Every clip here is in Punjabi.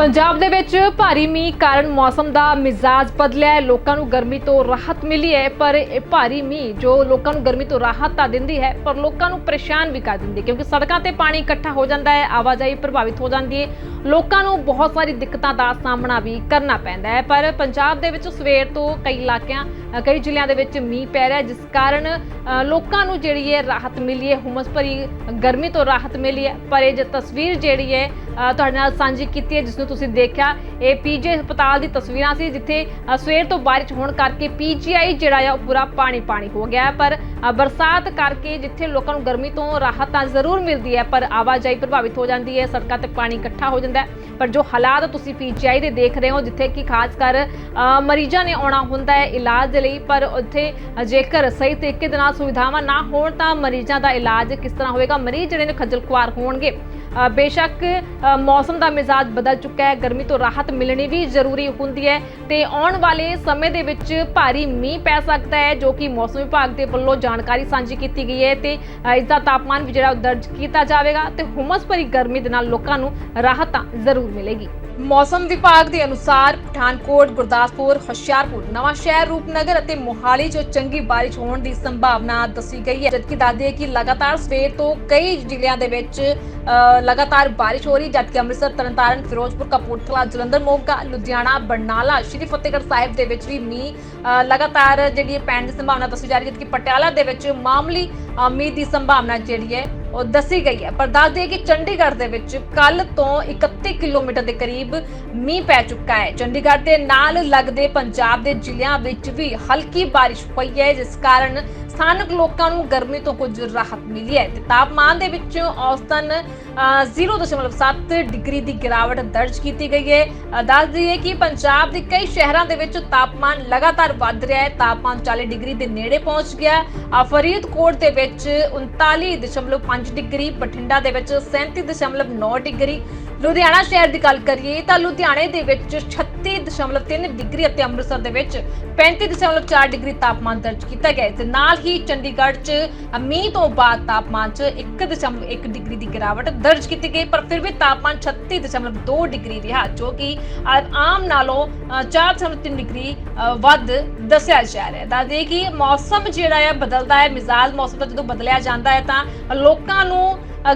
ਪੰਜਾਬ ਦੇ ਵਿੱਚ ਭਾਰੀ ਮੀਂਹ ਕਾਰਨ ਮੌਸਮ ਦਾ ਮਿਜ਼ਾਜ ਬਦਲਿਆ ਹੈ। ਲੋਕਾਂ ਨੂੰ ਗਰਮੀ ਤੋਂ ਰਾਹਤ ਮਿਲੀ ਹੈ, ਪਰ ਇਹ ਭਾਰੀ ਮੀਂਹ ਜੋ ਲੋਕਾਂ ਨੂੰ ਗਰਮੀ ਤੋਂ ਰਾਹਤ ਤਾਂ ਦਿੰਦੀ ਹੈ, ਪਰ ਲੋਕਾਂ ਨੂੰ ਪਰੇਸ਼ਾਨ ਵੀ ਕਰ ਦਿੰਦੀ ਹੈ, ਕਿਉਂਕਿ ਸੜਕਾਂ ਤੇ ਪਾਣੀ ਇਕੱਠਾ ਹੋ ਜਾਂਦਾ ਹੈ, ਆਵਾਜਾਈ ਪ੍ਰਭਾਵਿਤ ਹੋ ਜਾਂਦੀ ਹੈ। ਲੋਕਾਂ ਨੂੰ ਬਹੁਤ ਸਾਰੀ ਦਿੱਕਤਾਂ ਦਾ ਸਾਹਮਣਾ ਵੀ ਕਰਨਾ ਪੈਂਦਾ ਹੈ, ਪਰ ਪੰਜਾਬ ਦੇ ਵਿੱਚ ਸਵੇਰ ਤੋਂ ਕਈ ਇਲਾਕਿਆਂ ਕਈ ਜ਼ਿਲ੍ਹਿਆਂ ਦੇ ਵਿੱਚ ਮੀਂਹ ਪੈ ਰਿਹਾ ਜਿਸ ਕਾਰਨ ਲੋਕਾਂ ਨੂੰ ਜਿਹੜੀ ਹੈ ਰਾਹਤ ਮਿਲੀ ਹੈ, ਹੁਮਸ ਭਰੀ ਗਰਮੀ ਤੋਂ ਰਾਹਤ ਮਿਲੀ ਹੈ, ਪਰ ਇਹ ਜੇ ਤਸਵੀਰ ਜਿਹੜੀ ਹੈ ਤੁਹਾਡੇ ਨਾਲ ਸਾਂਝੀ ਕੀਤੀ ਹੈ ਜਿਸ ਨੂੰ ਤੁਸੀਂ ਦੇਖਿਆ। ਇਹ ਪੀਜੀ ਹਸਪਤਾਲ ਦੀ ਤਸਵੀਰਾਂ ਸੀ, ਜਿੱਥੇ ਸਵੇਰ ਤੋਂ ਬਾਰਿਸ਼ ਹੋਣ ਕਰਕੇ ਪੀਜੀਆਈ ਜਿਹੜਾ ਆ, ਉਹ ਪੂਰਾ ਪਾਣੀ ਪਾਣੀ ਹੋ ਗਿਆ ਪਰ ਬਰਸਾਤ ਕਰਕੇ ਜਿੱਥੇ ਲੋਕਾਂ ਨੂੰ ਗਰਮੀ ਤੋਂ ਰਾਹਤ ਤਾਂ ਜ਼ਰੂਰ ਮਿਲਦੀ ਹੈ, ਪਰ ਆਵਾਜਾਈ ਪ੍ਰਭਾਵਿਤ ਹੋ ਜਾਂਦੀ ਹੈ, ਸੜਕਾਂ ਤੇ ਪਾਣੀ ਇਕੱਠਾ ਹੋ ਜਾਂਦਾ ਹੈ। ਪਰ ਜੋ ਹਾਲਾਤ ਤੁਸੀਂ ਪੀਜੀਆਈ ਦੇ ਦੇਖ ਰਹੇ ਹੋ, ਜਿੱਥੇ ਕਿ ਖਾਸ ਕਰ ਮਰੀਜ਼ਾਂ ਨੇ ਆਉਣਾ ਹੁੰਦਾ ਹੈ ਇਲਾਜ ਦੇ ਲਈ, ਪਰ ਉੱਥੇ ਜੇਕਰ ਸਹੀ ਤਰੀਕੇ ਦੇ ਨਾਲ ਸੁਵਿਧਾਵਾਂ ਨਾ ਹੋਣ ਤਾਂ ਮਰੀਜ਼ਾਂ ਦਾ ਇਲਾਜ ਕਿਸ ਤਰ੍ਹਾਂ ਹੋਵੇਗਾ? ਮਰੀਜ਼ ਜਿਹੜੇ ਨੇ ਖੱਜਲ ਖੁਆਰ ਹੋਣਗੇ। ਬੇਸ਼ੱਕ ਮੌਸਮ ਦਾ ਮਿਜ਼ਾਜ ਬਦਲ ਚੁੱਕਾ ਹੈ, ਗਰਮੀ ਤੋਂ ਰਾਹਤ ਮਿਲਣੀ ਵੀ ਜ਼ਰੂਰੀ ਹੁੰਦੀ ਹੈ ਤੇ ਆਉਣ ਵਾਲੇ ਸਮੇਂ ਦੇ ਵਿੱਚ ਭਾਰੀ ਮੀਂਹ ਪੈ ਸਕਦਾ ਹੈ, ਜੋ ਕਿ ਮੌਸਮ ਵਿਭਾਗ ਦੇ ਵੱਲੋਂ ਜਾਣਕਾਰੀ ਸਾਂਝੀ ਕੀਤੀ ਗਈ ਹੈ ਤੇ ਅ, ਇਸ ਦਾ ਤਾਪਮਾਨ ਵੀ ਜਿਹੜਾ ਉਹ ਦਰਜ ਕੀਤਾ ਜਾਵੇਗਾ ਤੇ ਹੁਮਸ ਭਰੀ ਗਰਮੀ ਦੇ ਨਾਲ ਲੋਕਾਂ ਨੂੰ ਰਾਹਤ ਤਾਂ ਜ਼ਰੂਰ ਮਿਲੇਗੀ। ਮੌਸਮ ਵਿਭਾਗ ਦੇ ਅਨੁਸਾਰ ਪਠਾਨਕੋਟ ਗੁਰਦਾਸਪੁਰ ਹੁਸ਼ਿਆਰਪੁਰ ਨਵਾਂ ਸ਼ਹਿਰ ਰੂਪਨਗਰ ਅਤੇ ਮੋਹਾਲੀ 'ਚ ਚੰਗੀ ਬਾਰਿਸ਼ ਹੋਣ ਦੀ ਸੰਭਾਵਨਾ ਦੱਸੀ ਗਈ ਹੈ। ਜਦਕਿ ਦੱਸਦੇ ਹੈ ਕਿ ਲਗਾਤਾਰ ਸਵੇਰ ਤੋਂ ਕਈ ਜ਼ਿਲ੍ਹਿਆਂ ਦੇ ਵਿੱਚ ਅ, ਲਗਾਤਾਰ ਬਾਰਿਸ਼ ਹੋ ਰਹੀ ਜਦਕਿ ਅੰਮ੍ਰਿਤਸਰ ਤਰਨਤਾਰਨ ਫਿਰੋਜ਼ਪੁਰ ਕਪੂਰਥਲਾ ਜਲੰਧਰ ਮੋਗਾ ਲੁਧਿਆਣਾ ਬਰਨਾਲਾ ਸ਼੍ਰੀ ਫਤਿਹਗੜ੍ਹ ਸਾਹਿਬ ਦੇ ਵਿੱਚ ਵੀ ਮੀਂਹ ਅ, ਲਗਾਤਾਰ ਜਿਹੜੀ ਹੈ ਪੈਣ ਦੀ ਸੰਭਾਵਨਾ ਦੱਸੀ ਜਾ ਰਹੀ ਹੈ ਜਦਕਿ ਪਟਿਆਲਾ ਦੇ ਵਿੱਚ ਮਾਮੂਲੀ ਮੀਂਹ ਦੀ ਸੰਭਾਵਨਾ ਜਿਹੜੀ ਹੈ, ਉਹ ਦੱਸੀ ਗਈ ਹੈ। ਪਰ ਦੱਸ ਦਈਏ ਕਿ ਚੰਡੀਗੜ੍ਹ ਦੇ ਵਿੱਚ ਕੱਲ ਤੋਂ 31 ਕਿਲੋਮੀਟਰ ਦੇ ਕਰੀਬ ਮੀਂਹ ਪੈ ਚੁੱਕਾ ਹੈ। ਚੰਡੀਗੜ੍ਹ ਦੇ ਨਾਲ ਲੱਗਦੇ ਪੰਜਾਬ ਦੇ ਜ਼ਿਲ੍ਹਿਆਂ ਵਿੱਚ ਵੀ ਹਲਕੀ ਬਾਰਿਸ਼ ਪਈ ਹੈ, ਜਿਸ ਕਾਰਨ ਸਥਾਨਕ ਲੋਕਾਂ ਨੂੰ ਗਰਮੀ ਤੋਂ ਕੁਝ ਰਾਹਤ ਮਿਲੀ ਹੈ ਤੇ ਤਾਪਮਾਨ ਦੇ ਵਿੱਚ ਔਸਤਨ ਅ, 0.7 ਡਿਗਰੀ ਦੀ ਗਿਰਾਵਟ ਦਰਜ ਕੀਤੀ ਗਈ ਹੈ। ਦੱਸ ਦਈਏ ਕਿ ਪੰਜਾਬ ਦੇ ਕਈ ਸ਼ਹਿਰਾਂ ਦੇ ਵਿੱਚ ਤਾਪਮਾਨ ਲਗਾਤਾਰ ਵੱਧ ਰਿਹਾ ਹੈ। ਤਾਪਮਾਨ 40 ਡਿਗਰੀ ਦੇ ਨੇੜੇ ਪਹੁੰਚ ਗਿਆ। ਫਰੀਦਕੋਟ ਦੇ ਵਿੱਚ 39.5 ਡਿਗਰੀ ਬਠਿੰਡਾ ਦੇ ਵਿੱਚ 37.9 ਡਿਗਰੀ। ਲੁਧਿਆਣਾ ਸ਼ਹਿਰ ਦੀ ਗੱਲ ਕਰੀਏ ਤਾਂ ਲੁਧਿਆਣੇ ਦੇ ਵਿੱਚ 36.3 ਡਿਗਰੀ ਅਤੇ ਅੰਮ੍ਰਿਤਸਰ ਦੇ ਵਿੱਚ 35.4 ਡਿਗਰੀ ਤਾਪਮਾਨ ਦਰਜ ਕੀਤਾ ਗਿਆ ਹੈ। ਤੇ ਨਾਲ ਹੀ ਚੰਡੀਗੜ੍ਹ 'ਚ ਮੀਂਹ ਤੋਂ ਬਾਅਦ ਤਾਪਮਾਨ 'ਚ 1.1 ਡਿਗਰੀ ਦੀ ਗਿਰਾਵਟ ਦਰਜ ਕੀਤੀ ਗਈ ਪਰ ਫਿਰ ਵੀ ਤਾਪਮਾਨ 36.2 ਡਿਗਰੀ ਰਿਹਾ ਜੋ ਕਿ ਅ- ਆਮ ਨਾਲੋਂ 4.3 ਡਿਗਰੀ ਵੱਧ ਦੱਸਿਆ ਜਾ ਰਿਹਾ ਹੈ। ਦੱਸਦੇ ਕਿ ਮੌਸਮ ਜਿਹੜਾ ਹੈ ਬਦਲਦਾ ਹੈ ਮਿਜ਼ਾਜ ਮੌਸਮ ਦਾ ਜਦੋਂ ਬਦਲਿਆ ਜਾਂਦਾ ਹੈ ਤਾਂ ਲੋਕਾਂ ਨੂੰ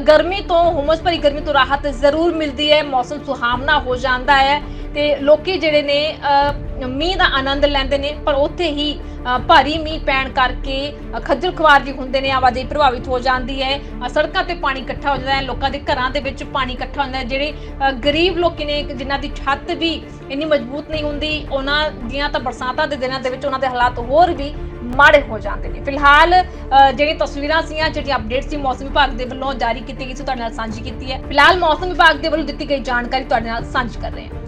ਗਰਮੀ ਤੋਂ ਹੁਮਸ ਭਰੀ ਗਰਮੀ ਤੋਂ ਰਾਹਤ ਜ਼ਰੂਰ ਮਿਲਦੀ ਹੈ ਮੌਸਮ ਸੁਹਾਵਣਾ ਹੋ ਜਾਂਦਾ ਹੈ ਤੇ ਲੋਕੀ ਜਿਹੜੇ ਨੇ ਅ, ਮੀਂਹ ਦਾ ਆਨੰਦ ਲੈਂਦੇ ਨੇ ਪਰ ਉੱਥੇ ਹੀ ਅ, ਭਾਰੀ ਮੀਂਹ ਪੈਣ ਕਰਕੇ ਅ, ਖੱਜਲ ਖੁਆਰ ਵੀ ਹੁੰਦੇ ਨੇ ਆਵਾਜਾਈ ਪ੍ਰਭਾਵਿਤ ਹੋ ਜਾਂਦੀ ਹੈ। ਅ, ਸੜਕਾਂ ਤੇ ਪਾਣੀ ਇਕੱਠਾ ਹੋ ਜਾਂਦਾ ਹੈ ਲੋਕਾਂ ਦੇ ਘਰਾਂ ਦੇ ਵਿੱਚ ਪਾਣੀ ਇਕੱਠਾ ਹੁੰਦਾ ਹੈ ਜਿਹੜੇ ਅ, ਗਰੀਬ ਲੋਕੀ ਨੇ ਜਿਨ੍ਹਾਂ ਦੀ ਛੱਤ ਵੀ ਇੰਨੀ ਮਜ਼ਬੂਤ ਨਹੀਂ ਹੁੰਦੀ ਉਹਨਾਂ ਦੀਆਂ ਤਾਂ ਬਰਸਾਤਾਂ ਦੇ ਦਿਨਾਂ ਦੇ ਵਿੱਚ ਉਹਨਾਂ ਦੇ ਹਾਲਾਤ ਹੋਰ ਵੀ ਮਾੜੇ ਹੋ ਜਾਂਦੇ ਨੇ। ਫਿਲਹਾਲ ਅ, ਜਿਹੜੀ ਤਸਵੀਰਾਂ ਸੀਆਂ ਜਿਹੜੀ ਅਪਡੇਟ ਸੀ ਮੌਸਮ ਵਿਭਾਗ ਦੇ ਵੱਲੋਂ ਜਾਰੀ ਕੀਤੀ ਗਈ ਸੀ ਤੁਹਾਡੇ ਨਾਲ ਸਾਂਝੀ ਕੀਤੀ ਹੈ। ਫਿਲਹਾਲ ਮੌਸਮ ਵਿਭਾਗ ਦੇ ਵੱਲੋਂ ਦਿੱਤੀ ਗਈ ਜਾਣਕਾਰੀ ਤੁਹਾਡੇ ਨਾਲ ਸਾਂਝੀ ਕਰ ਰਹੇ ਹਾਂ।